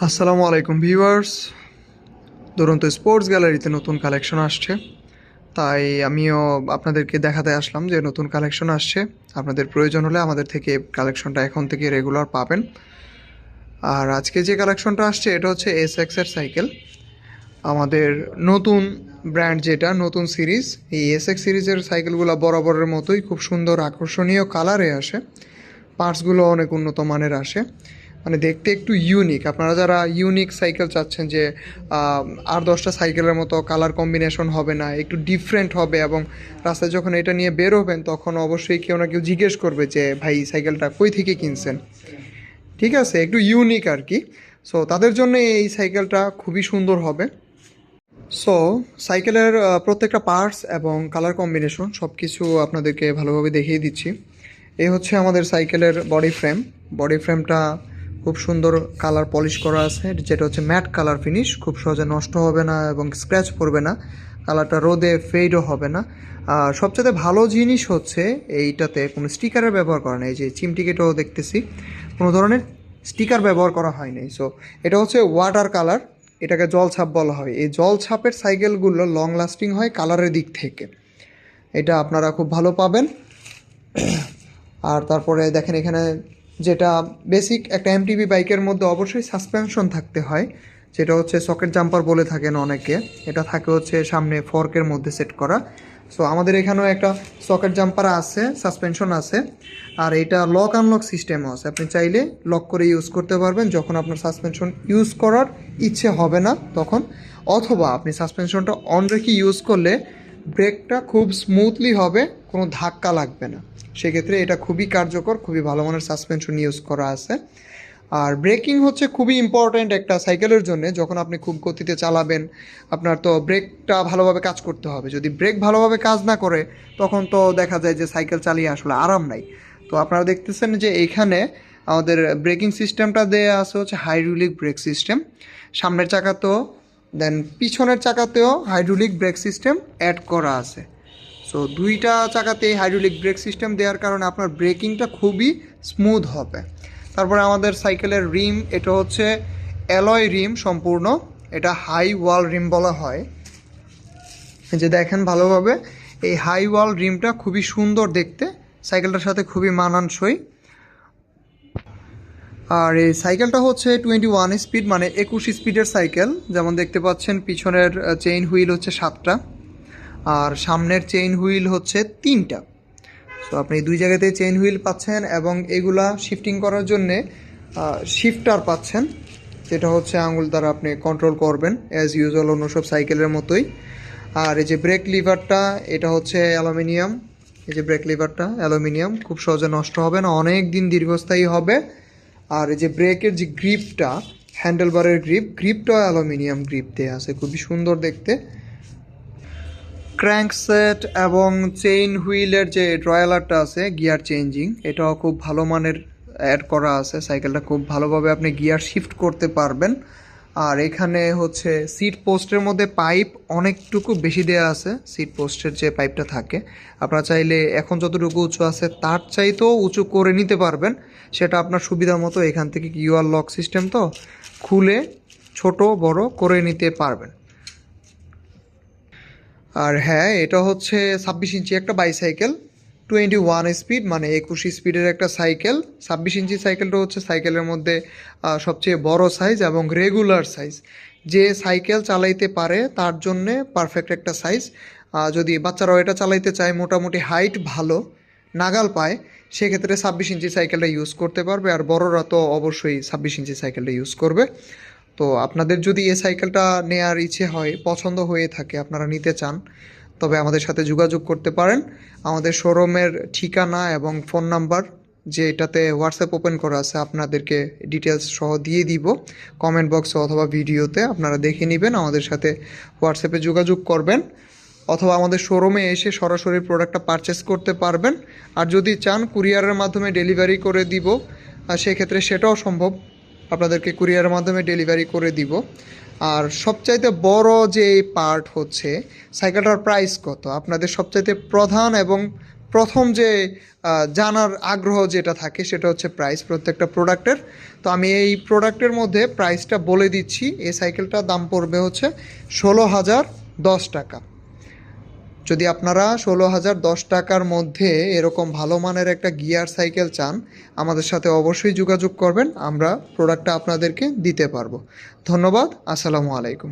আসসালামু আলাইকুম ভিউয়ার্স। দুরন্ত স্পোর্টস গ্যালারিতে নতুন কালেকশন আসছে। তাই আমিও আপনাদেরকে দেখাতে আসলাম যে নতুন কালেকশন আসছে। আপনাদের প্রয়োজন হলে আমাদের থেকে কালেকশনটা এখন থেকে রেগুলার পাবেন। আর আজকে যে কালেকশনটা আসছে, এটা হচ্ছে এস এক্সের সাইকেল। আমাদের নতুন ব্র্যান্ড যেটা, নতুন সিরিজ, এই এস এক্স সিরিজের সাইকেলগুলো বরাবরের মতোই খুব সুন্দর আকর্ষণীয় কালারে আসে। পার্টসগুলো অনেক উন্নত মানের আসে। মানে দেখতে একটু ইউনিক আপনারা যারা ইউনিক সাইকেল চাচ্ছেন যে আর দশটা সাইকেলের মতো কালার কম্বিনেশন হবে না, একটু ডিফারেন্ট হবে এবং রাস্তায় যখন এটা নিয়ে বের হবেন তখন অবশ্যই কেউ না কেউ জিজ্ঞেস করবে যে, ভাই সাইকেলটা কই থেকে কিনছেন? ঠিক আছে, একটু ইউনিক আর কি। সো তাদের জন্য এই সাইকেলটা খুবই সুন্দর হবে। সো সাইকেলের প্রত্যেকটা পার্টস এবং কালার কম্বিনেশন সব কিছু আপনাদেরকে ভালোভাবে দেখিয়ে দিচ্ছি। এই হচ্ছে আমাদের সাইকেলের বডি ফ্রেম বডি ফ্রেমটা খুব সুন্দর কালার পলিশ করা আছে। যেটা হচ্ছে ম্যাট কালার ফিনিশ। খুব সহজে নষ্ট হবে না এবং স্ক্র্যাচ পড়বে না। কালারটা রোদে ফেডও হবে না। আর সবচেয়ে ভালো জিনিস হচ্ছে এইটাতে কোনো স্টিকারের ব্যবহার করা নেই। যে চিমটিকেটও দেখতেছি। কোনো ধরনের স্টিকার ব্যবহার করা হয়নি সো এটা হচ্ছে ওয়াটার কালার। এটাকে জল ছাপ বলা হয়। এই জল ছাপের সাইকেলগুলো লং লাস্টিং হয় কালারের দিক থেকে। এটা আপনারা খুব ভালো পাবেন। আর তারপরে দেখেন এখানে যেটা বেসিক একটা এমটিভি বাইকের মধ্যে অবশ্যই সাসপেনশন থাকতে হয়। যেটা হচ্ছে সকেট জাম্পার বলে থাকেন অনেকে। এটা থাকে হচ্ছে সামনে ফর্কের মধ্যে সেট করা। সো আমাদের এখানেও একটা সকেট জাম্পার আছে সাসপেনশন আছে। আর এটা লক আনলক সিস্টেমও আছে। আপনি চাইলে লক করে ইউজ করতে পারবেন। যখন আপনার সাসপেনশন ইউজ করার ইচ্ছে হবে না তখন। অথবা আপনি সাসপেনশনটা অন রেখে ইউজ করলে ব্রেকটা খুব স্মুথলি হবে, কোনো ধাক্কা লাগবে না। সেক্ষেত্রে এটা খুবই কার্যকর, খুবই ভালো মানের সাসপেনশন ইউজ করা আছে। আর ব্রেকিং হচ্ছে খুবই ইম্পর্ট্যান্ট একটা সাইকেলের জন্য, যখন আপনি খুব গতিতে চালাবেন, আপনার তো ব্রেকটা ভালোভাবে কাজ করতে হবে। যদি ব্রেক ভালোভাবে কাজ না করে, তখন তো দেখা যায় যে সাইকেল চালিয়ে আসলে আরাম নাই। তো আপনারা দেখতেছেন যে এইখানে আমাদের ব্রেকিং সিস্টেমটা দেয়া আছে, হচ্ছে হাইড্রোলিক ব্রেক সিস্টেম সামনের চাকাতেও দেন পিছনের চাকাতেও হাইড্রোলিক ব্রেক সিস্টেম অ্যাড করা আছে। সো দুইটা চাকাতে হাইড্রোলিক ব্রেক সিস্টেম দেওয়ার কারণে আপনার ব্রেকিংটা খুবই স্মুথ হবে। তারপরে আমাদের সাইকেলের রিম এটা হচ্ছে অ্যালয় রিম সম্পূর্ণ। এটা হাই ওয়াল রিম বলা হয়। যে দেখেন ভালোভাবে, এই হাই ওয়াল রিমটা খুবই সুন্দর দেখতে। সাইকেলটার সাথে খুবই মানানসই। আর এই সাইকেলটা হচ্ছে টোয়েন্টি ওয়ান স্পিড মানে একুশ স্পিডের সাইকেল। যেমন দেখতে পাচ্ছেন, পিছনের চেইন হুইল হচ্ছে সাতটা, আর সামনের চেইন হুইল হচ্ছে তিনটা। তো আপনি দুই জায়গাতে চেইন হুইল পাচ্ছেন এবং এগুলা শিফটিং করার জন্যে শিফটার পাচ্ছেন, যেটা হচ্ছে আঙুল দ্বারা আপনি কন্ট্রোল করবেন অ্যাজ ইউজুয়াল অন্য সব সাইকেলের মতোই। আর এই যে ব্রেক লিভারটা এটা হচ্ছে অ্যালুমিনিয়াম। এই যে ব্রেক লিভারটা অ্যালুমিনিয়াম, খুব সহজে নষ্ট হবে না অনেক দিন দীর্ঘস্থায়ী হবে। আর এই যে ব্রেকের যে গ্রিপটা, হ্যান্ডেলবারের গ্রিপ, গ্রিপটা অ্যালুমিনিয়াম গ্রিপ দেওয়া আছে, খুবই সুন্দর দেখতে। ক্র্যাঙ্কসেট এবং চেইন হুইলের যে ড্রয়ালারটা আছে, গিয়ার চেঞ্জিং, এটাও খুব ভালো মানের অ্যাড করা আছে, সাইকেলটা খুব ভালোভাবে আপনি গিয়ার শিফট করতে পারবেন। আর এখানে হচ্ছে সিট পোস্টের মধ্যে পাইপ অনেকটুকু বেশি দেওয়া আছে সিট পোস্টের যে পাইপটা থাকে। আপনারা চাইলে এখন যতটুকু উঁচু আছে, তার চাইতেও উঁচু করে নিতে পারবেন। সেটা আপনার সুবিধা মতো এখান থেকে কিউআর লক সিস্টেম তো খুলে ছোট, বড় করে নিতে পারবেন। আর হ্যাঁ এটা হচ্ছে ছাব্বিশ ইঞ্চি একটা বাইসাইকেল টোয়েন্টি ওয়ান স্পিড মানে একুশ স্পিডের একটা সাইকেল। ছাব্বিশ ইঞ্চি সাইকেলটা হচ্ছে সাইকেলের মধ্যে সবচেয়ে বড় সাইজ এবং রেগুলার সাইজ যে সাইকেল চালাইতে পারে, তার জন্যে পারফেক্ট একটা সাইজ যদি বাচ্চারাও এটা চালাইতে চায়, মোটামুটি হাইট ভালো, নাগাল পায়, সেক্ষেত্রে ছাব্বিশ ইঞ্চি সাইকেলটা ইউজ করতে পারবে। আর বড়রা তো অবশ্যই ছাব্বিশ ইঞ্চি সাইকেলটা ইউজ করবে। তো আপনাদের যদি এই সাইকেলটা নেয়ার ইচ্ছে হয়, পছন্দ হয়ে থাকে, আপনারা নিতে চান তবে আমাদের সাথে যোগাযোগ করতে পারেন। আমাদের শোরুমের ঠিকানা এবং ফোন নাম্বার যে এটাতে হোয়াটসঅ্যাপ ওপেন করা আছে, আপনাদেরকে ডিটেলস সহ দিয়ে দিব। কমেন্ট বক্সে অথবা ভিডিওতে আপনারা দেখে নেবেন, আমাদের সাথে হোয়াটসঅ্যাপে যোগাযোগ করবেন। অথবা আমাদের শোরুমে এসে সরাসরি প্রোডাক্টটা পারচেস করতে পারবেন। আর যদি চান কুরিয়ারের মাধ্যমে ডেলিভারি করে দিব সেক্ষেত্রে সেটাও সম্ভব। আপনাদেরকে কুরিয়ারের মাধ্যমে ডেলিভারি করে দিব। আর সবচাইতে বড় যে পার্ট হচ্ছে সাইকেলটার প্রাইস কত? আপনাদের সবচাইতে প্রধান এবং প্রথম যে জানার আগ্রহ যেটা থাকে সেটা হচ্ছে প্রাইস প্রত্যেকটা প্রোডাক্টের তো আমি এই প্রোডাক্টের মধ্যে প্রাইসটা বলে দিচ্ছি। এই সাইকেলটার দাম পড়বে হচ্ছে ষোলো হাজার দশ টাকা। যদি আপনারা ষোলো হাজার দশ টাকার মধ্যে এরকম ভালো মানের একটা গিয়ার সাইকেল চান, আমাদের সাথে অবশ্যই যোগাযোগ করবেন, আমরা প্রোডাক্টটা আপনাদেরকে দিতে পারব। ধন্যবাদ, আসসালামু আলাইকুম।